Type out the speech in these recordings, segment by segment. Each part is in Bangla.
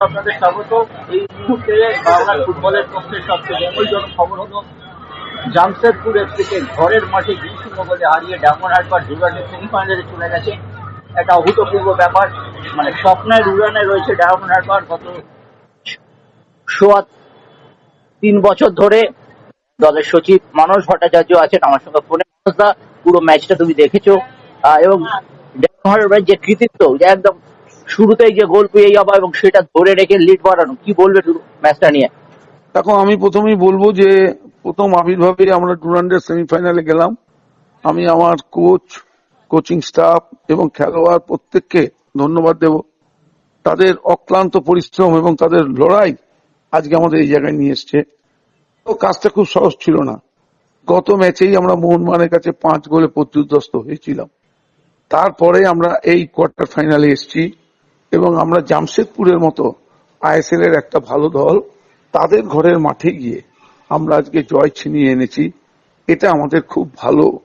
আপনাদের স্বাগত। এই মুহূর্তে বাংলার ফুটবলের পক্ষে সবচেয়ে মঙ্গলজনক খবর জামশেদপুর ঘরের মাঠে হারিয়ে হারবার সেমিফাইনালে চলে গেছে। একটা অভূতপূর্ব ব্যাপার মানে স্বপ্নের উড়ানে রয়েছে হারবার গত সোয়া তিন বছর ধরে দলের সচিব মানস ভট্টাচার্য আছেন আমার সঙ্গে ফোনে। পুরো ম্যাচটা তুমি দেখেছ। এবং যে কৃতিত্ব একদম শুরুতেই যে গোল পেয়ে যাওয়া এবং সেটা ধরে রেখে লিড বাড়ানো, কি বলবে ম্যাচটা নিয়ে? দেখো, আমি প্রথমেই বলব যে প্রথম আবির্ভাবে আমরা টুর্নামেন্টের সেমিফাইনালে গেলাম। আমি আমার কোচ কোচিং স্টাফ এবং খেলোয়াড় প্রত্যেককে ধন্যবাদ দেব। তাদের অক্লান্ত পরিশ্রম এবং তাদের লড়াই আজকে আমাদের এই জায়গায় নিয়ে এসছে। তো কাজটা খুব সহজ ছিল না। গত ম্যাচেই আমরা মোহনবাগানের কাছে পাঁচ গোলে প্রত্যুদস্ত হয়েছিলাম। তারপরে আমরা এই কোয়ার্টার ফাইনালে এসেছি। এবং আমরা জামশেদপুরের মতো আইএসএল এর একটা ভালো দল, তাদের ঘরের মাঠে গিয়ে আমরা আজকে জয় ছিনিয়ে এনেছি। এটা আমাদের খুব ভালো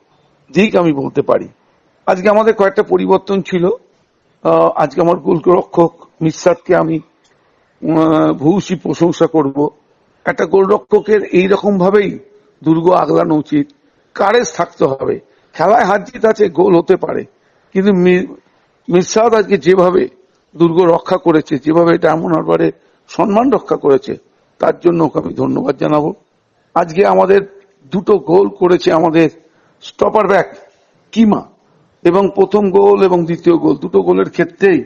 দিক আমি বলতে পারি। আজকে আমাদের কয়েকটা পরিবর্তন ছিল। আজকে আমার গোলরক্ষক মিসাদকে আমি ভূয়সী প্রশংসা করব। একটা গোলরক্ষকের এই রকম ভাবেই দুর্গ আগলানো উচিত। কারেজ থাকতে হবে। খেলায় হার জিত আছে, গোল হতে পারে। কিন্তু মির্সাদ আজকে যেভাবে দুর্গ রক্ষা করেছে যেভাবে এটা এমন হারবারে সম্মান রক্ষা করেছে তার জন্য ওকে আমি ধন্যবাদ জানাব। আজকে আমাদের দুটো গোল করেছে আমাদের স্টপার ব্যাক কিমা এবং প্রথম গোল এবং দ্বিতীয় গোল। দুটো গোলের ক্ষেত্রেই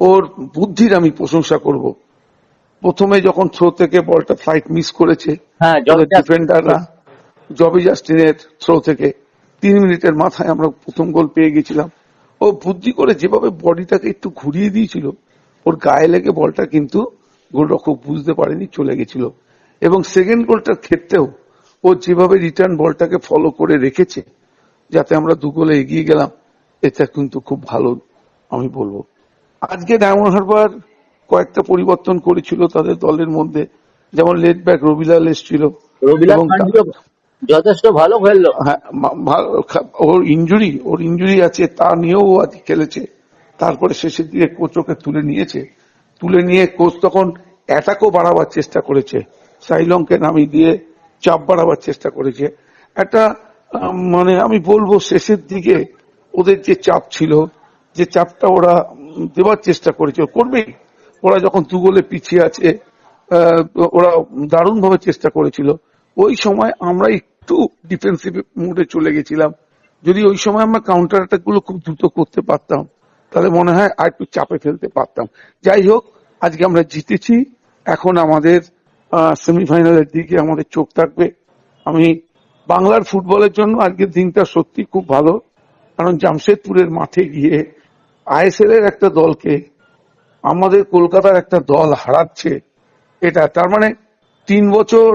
ওর বুদ্ধির আমি প্রশংসা করব। প্রথমে যখন থ্রো থেকে বলটা ফ্লাইট মিস করেছে হ্যাঁ ডিফেন্ডাররা জবি জাস্টিনের থ্রো থেকে তিন মিনিটের মাথায় আমরা প্রথম গোল পেয়ে গেছিলাম। ও বুদ্ধি করে যেভাবে বডিটাকে একটু ঘুরিয়ে দিয়েছিল ওর গায়ে লেগে বলটা কিন্তু গোলরক্ষক বুঝতে পারেনি চলে গেছিল। এবং সেকেন্ড গোলটার ক্ষেত্রেও ও যেভাবে রিটার্ন বলটাকে ফলো করে রেখেছে যাতে আমরা দু গোলে এগিয়ে গেলাম এটা কিন্তু খুব ভালো আমি বলব। আজকে ডায়মন্ড হারবার কয়েকটা পরিবর্তন করেছিল তাদের দলের মধ্যে যেমন লেট ব্যাক রবিলাল এসেছিল। যথেষ্ট ভালো খেললো। হ্যাঁ, ওর ইঞ্জুরি ওর ইঞ্জুরি আছে তা নিয়েও আজ খেলেছে। তারপরে শেষের দিকে কোচ ওকে তুলে নিয়েছে। তুলে নিয়ে কোচ তখন অ্যাটাকও বাড়াবার চেষ্টা করেছে। সাইলংকে নামিয়ে দিয়ে চাপ বাড়াবার চেষ্টা করেছে। একটা মানে আমি বলব শেষের দিকে ওদের যে চাপ ছিল যে চাপটা ওরা দেওয়ার চেষ্টা করেছে করবেই। ওরা যখন দু গোলে পিছিয়ে আছে ওরা দারুণ ভাবে চেষ্টা করেছিল। ওই সময় আমরা একটু ডিফেন্সিভ মুডে চলে গেছিলাম। যদি ওই সময় আমরা কাউন্টার অ্যাটাকগুলো খুব দ্রুত করতে পারতাম, তাহলে মনে হয় আর একটু চাপে ফেলতে পারতাম। যাই হোক, আজকে আমরা জিতেছি। এখন আমাদের সেমিফাইনালের দিকে আমাদের চোখ থাকবে। আমি বাংলার ফুটবলের জন্য আজকের দিনটা সত্যি খুব ভালো। কারণ জামশেদপুরের মাঠে গিয়ে আইএসএল এর একটা দলকে আমাদের কলকাতার একটা দল হারাচ্ছে। এটা তার মানে তিন বছর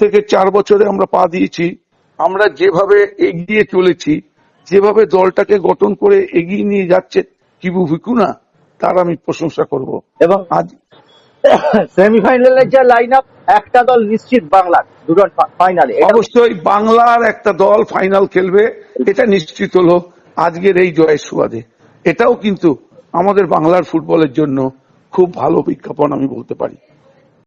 থেকে চার বছরে আমরা পা দিয়েছি। আমরা যেভাবে এগিয়ে চলেছি যেভাবে দলটাকে গঠন করে এগিয়ে নিয়ে যাচ্ছে কিবু ভিকুনা তার আমি প্রশংসা করব। এবং আজ সেমিফাইনালের যে লাইন আপ একটা দল নিশ্চিত বাংলার দুটো ফাইনালে অবশ্যই বাংলার একটা দল ফাইনাল খেলবে এটা নিশ্চিত হলো আজকের এই জয়ের সুবাদে। এটাও কিন্তু আমাদের বাংলার ফুটবলের জন্য খুব ভালো বিজ্ঞাপন আমি বলতে পারি।